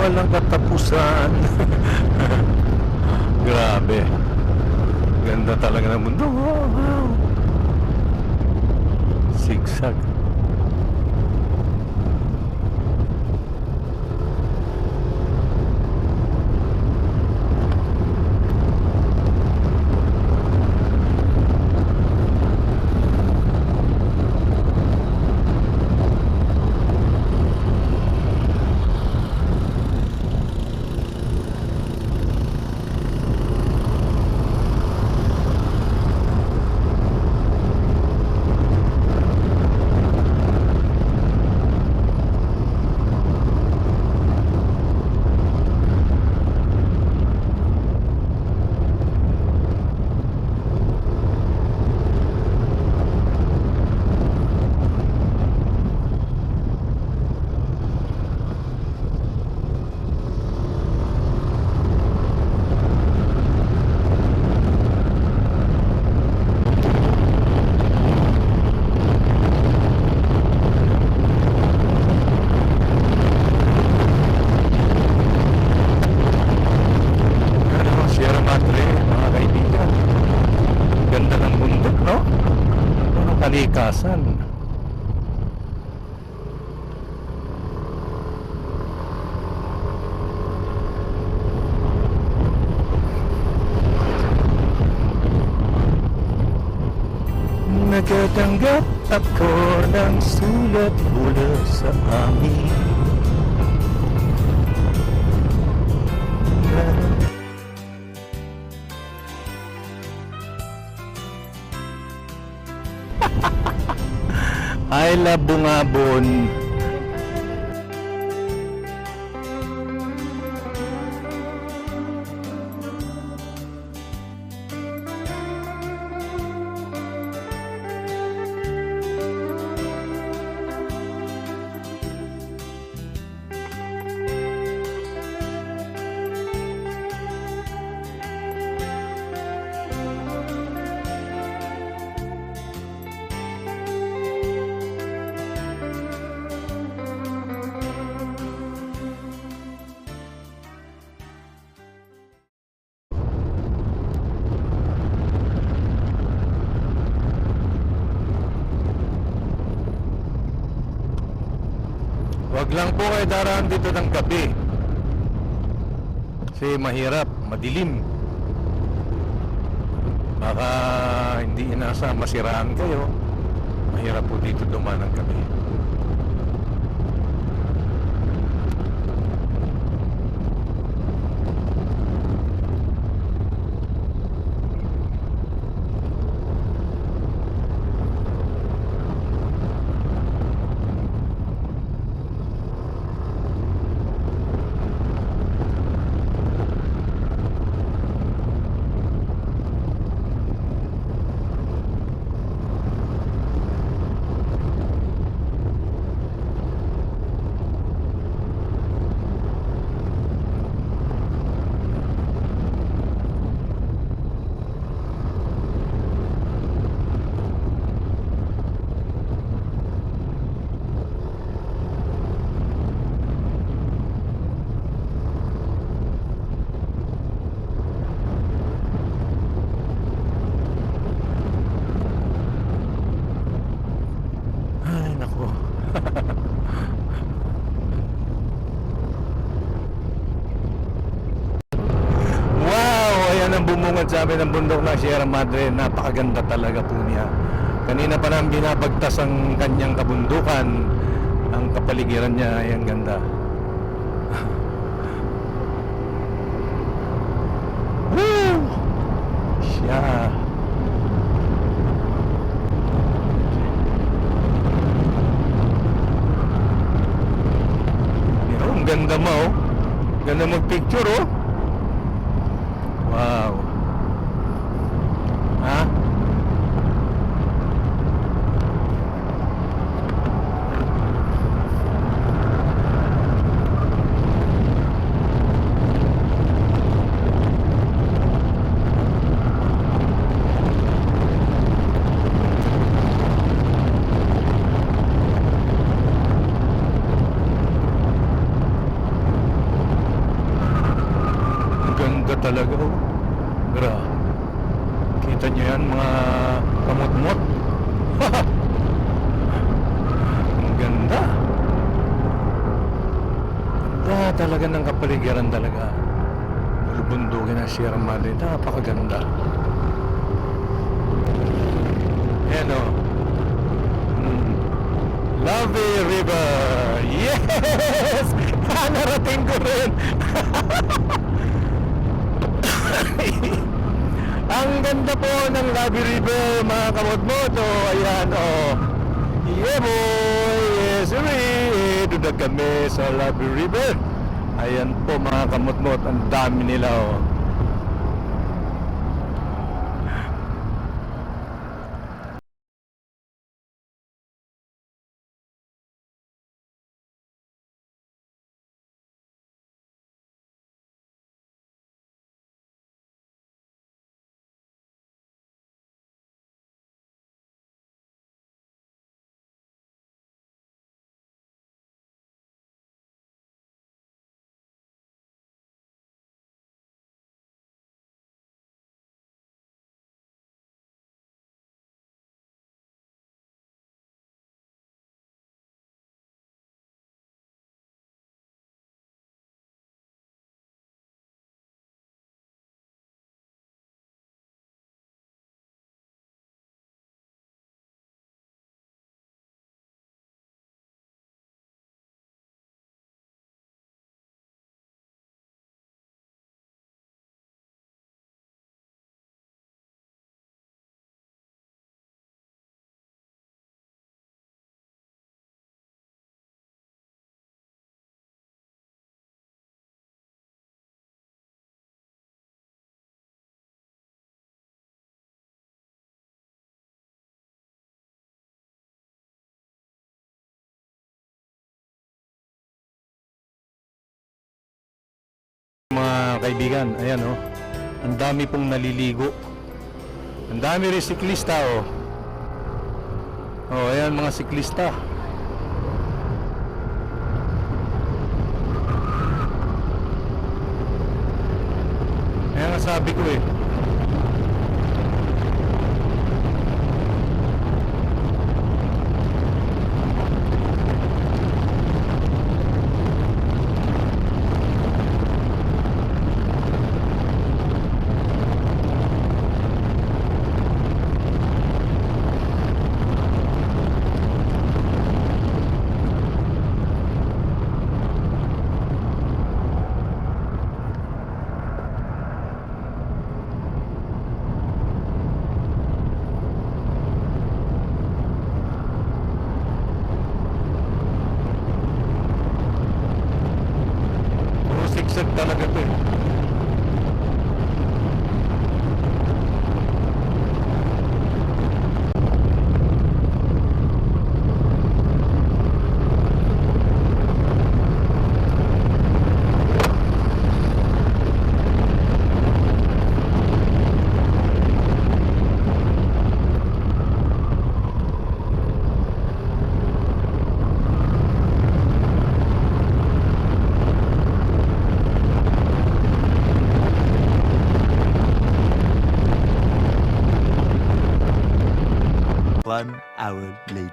walang katapusan. Grabe. Ganda talaga ng mundo. Wow, wow. Sigsag. Ano, Sierra Madre, mga kaibigan. Ganda ng bundok, no? Ano kalikasan? Nagkatanggap ako ng sulat mula sa amin. Ay, labungabon. Wag lang po kayo daraan dito ng gabi. Kasi mahirap, madilim. Baka hindi inasa masiraan kayo. Mahirap po dito dumaan ng gabi. Ay, nako. wow! Ayan ang bumungad sa amin bundok na Sierra Madre. Napakaganda talaga po niya. Kanina pa namin binabagtas ang kanyang kabundukan. Ang kapaligiran niya ay ang ganda. Woo! Siya. Ang ganda mo, oh. Ganda mag-picture, oh. Bulubundukin ang Sierra Madre. Napakaganda. Ayan o. Mm. Lovey River. Yes! Narating ko rin. Ang ganda po ng Lovey River, mga kamot-moto. Ayan, oh. Yeah, boy. Yes, sir. Doon kami sa Lovey River. Ayan po, mga kamot-mot. Ang dami nila, oh. Kaibigan, ayan oh. Ang dami pong naliligo. Ang dami rin siklista oh. Oh, ayan mga siklista. Ayan nga sabi ko eh. Siksag talaga to eh.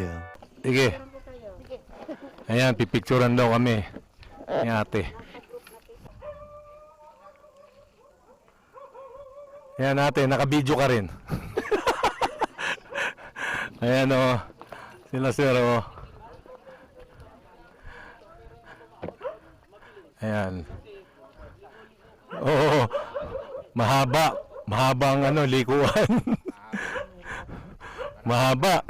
Later. Sige. Ayan, pipicturan daw kami. Ni ate. Ayan ate, nakabidyo ka rin. Ayan o. Sila sir o. Ayan. Oo. Mahaba. Mahaba ang ano, likuan. Mahaba.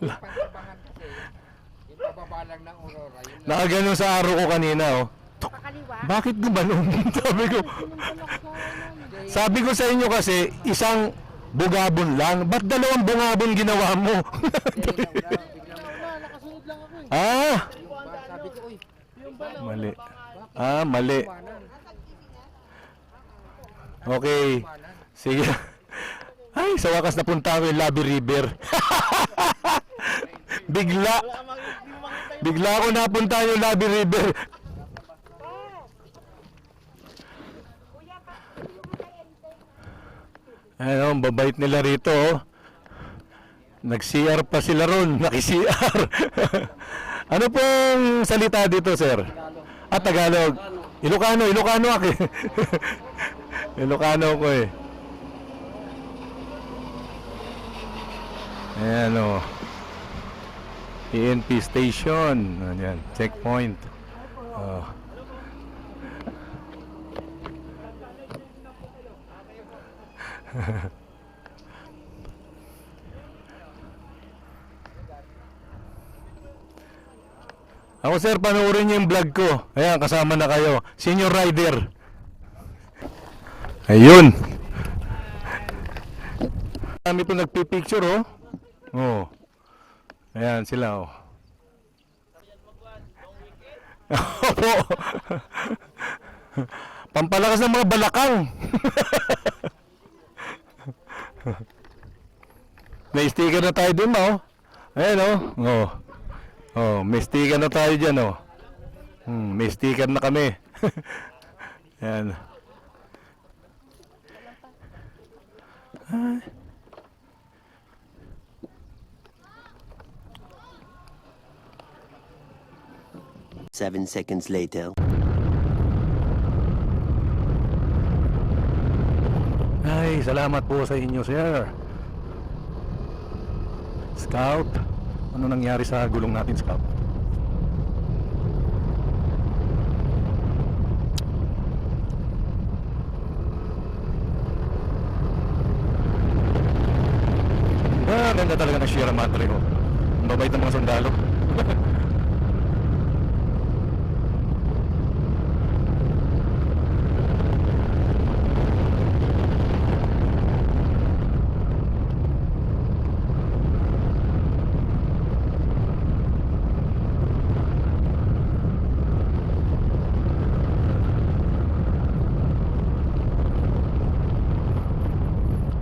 Pantabangan kasi, yung pababa lang ng Aurora, Nakaganon sa araw ko kanina oh. Pakaliwa. Bakit gumanon? sabi ko. Sabi ko sa inyo kasi, isang bugabon lang. Ba't dalawang bungabon ginawa mo? ah, mali. Ah, mali. Okay. Sige. Ay, sa wakas napunta ko yung Labi River. Bigla. Bigla ako napunta yung Labi River. Ano, ang babait nila rito. oh. Nag-CR pa sila ron. Naki-CR. ano pong salita dito, sir? Ah, Tagalog. Ilocano, Ilocano ako eh. Ilocano ko eh. Ayan o. PNP station. Ayan, checkpoint. Oh. Ako sir, panoorin niyo yung vlog ko. Ayan, kasama na kayo. Senior rider. Ayun. Kami po nagpipicture oh. Oo. Ayan sila oh. Opo. Pampalakas ng mga balakang. May sticker na tayo dun oh. Ayan oh. Oh. Oh, may sticker na tayo dyan oh. Hmm, may sticker na kami. Ayan. Seven seconds later. Ay, salamat po sa inyo, sir. Scout, ano nangyari sa gulong natin, Scout? Ah, ganda talaga ng Sierra Madre ko. Ang babait ng mga sundalo.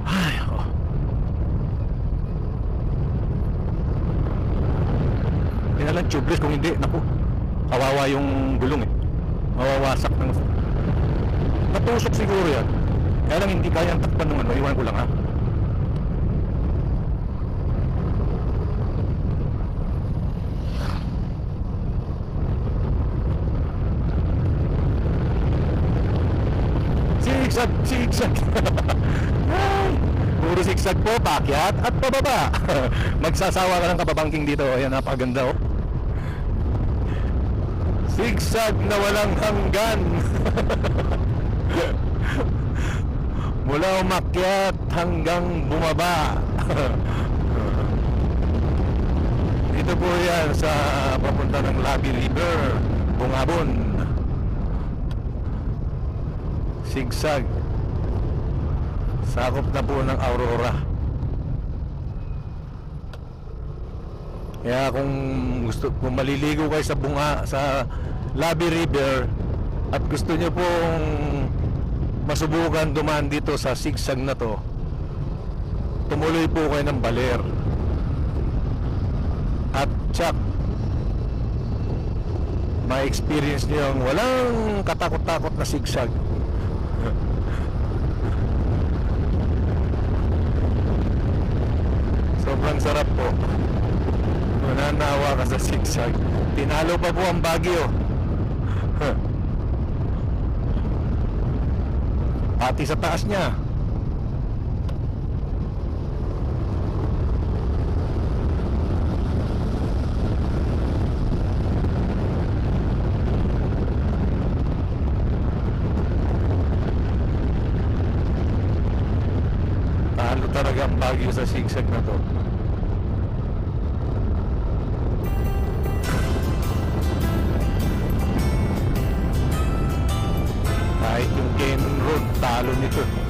Ay, ako. Hindi na lang tubeless kung hindi. Naku, kawawa yung gulong eh. Mawawasak ng... Natusok siguro yan. Kaya lang hindi kaya ang takpan ng ano. Iwan ko lang ha. Zigzag, zigzag. Puro zigzag po, pakyat at pababa. Magsasawa ka ng kababangking dito. Ayan, napakaganda oh. Zigzag na walang hanggan. Mula umakyat hanggang bumaba. Dito po yan sa papunta ng Labi River, Bungabon. Sigsag. Sakop na po ng Aurora. Kaya kung gusto kung maliligo kayo sa bunga sa Labi River at gusto niyo pong masubukan dumaan dito sa sigsag na to, tumuloy po kayo ng Baler. At tsak, ma-experience niyo ang walang katakot-takot na sigsag. Sobrang sarap po. Mananawa ka sa sigsag. Tinalo pa po ang Baguio. Pati sa taas niya. Talo talaga ang Baguio sa sigsag na to. talo nito.